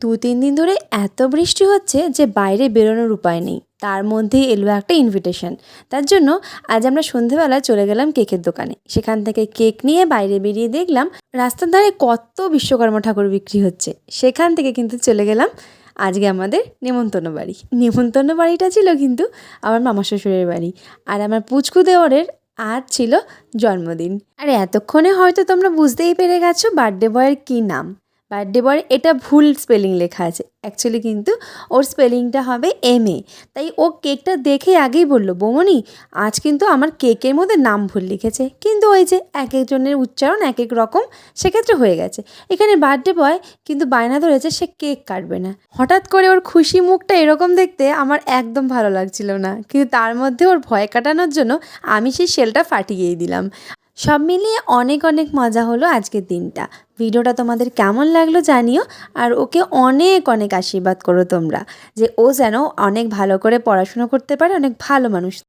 দু তিন দিন ধরে এত বৃষ্টি হচ্ছে যে বাইরে বেরোনোর উপায় নেই। তার মধ্যেই এলো একটা ইনভিটেশন তার জন্য আজ আমরা সন্ধেবেলা চলে গেলাম কেকের দোকানে। সেখান থেকে কেক নিয়ে বাইরে বেরিয়ে দেখলাম রাস্তার ধারে কত বিশ্বকর্মা ঠাকুর বিক্রি হচ্ছে। সেখান থেকে কিন্তু চলে গেলাম আজকে আমাদের নেমন্তন্ন বাড়ি। নেমন্তন্ন বাড়িটা ছিল কিন্তু আমার মামা শ্বশুরের বাড়ি আর আমার পুচকু দেওয়ারের আজ ছিল জন্মদিন। আর এতক্ষণে হয়তো তোমরা বুঝতেই পেরে গেছো বার্থডে বয়ের কী নাম। বার্থডে বয় এটা ভুল স্পেলিং লেখা আছে। অ্যাকচুয়ালি কিন্তু ওর স্পেলিংটা হবে এম এ তাই ও কেকটা দেখে আগেই বলল বৌমনি আজ কিন্তু আমার কেকের মধ্যে নাম ভুল লিখেছে। কিন্তু ওই যে এক একজনের উচ্চারণ এক এক রকম, সেক্ষেত্রে হয়ে গেছে। এখানে বার্থডে বয় কিন্তু বায়না ধরেছে, সে কেক কাটবে না। হঠাৎ করে ওর খুশি মুখটা এরকম দেখতে আমার একদম ভালো লাগছিল না। কিন্তু তার মধ্যে ওর ভয় কাটানোর জন্য আমি সেই শেলটা ফাটিয়েই দিলাম। সব মিলিয়ে অনেক অনেক মজা হলো আজকের দিনটা। ভিডিওটা তোমাদের কেমন লাগল জানিও, আর ওকে অনেক অনেক আশীর্বাদ করো তোমরা, যে ও যেন অনেক ভালো করে পড়াশুনো করতে পারে, অনেক ভালো মানুষ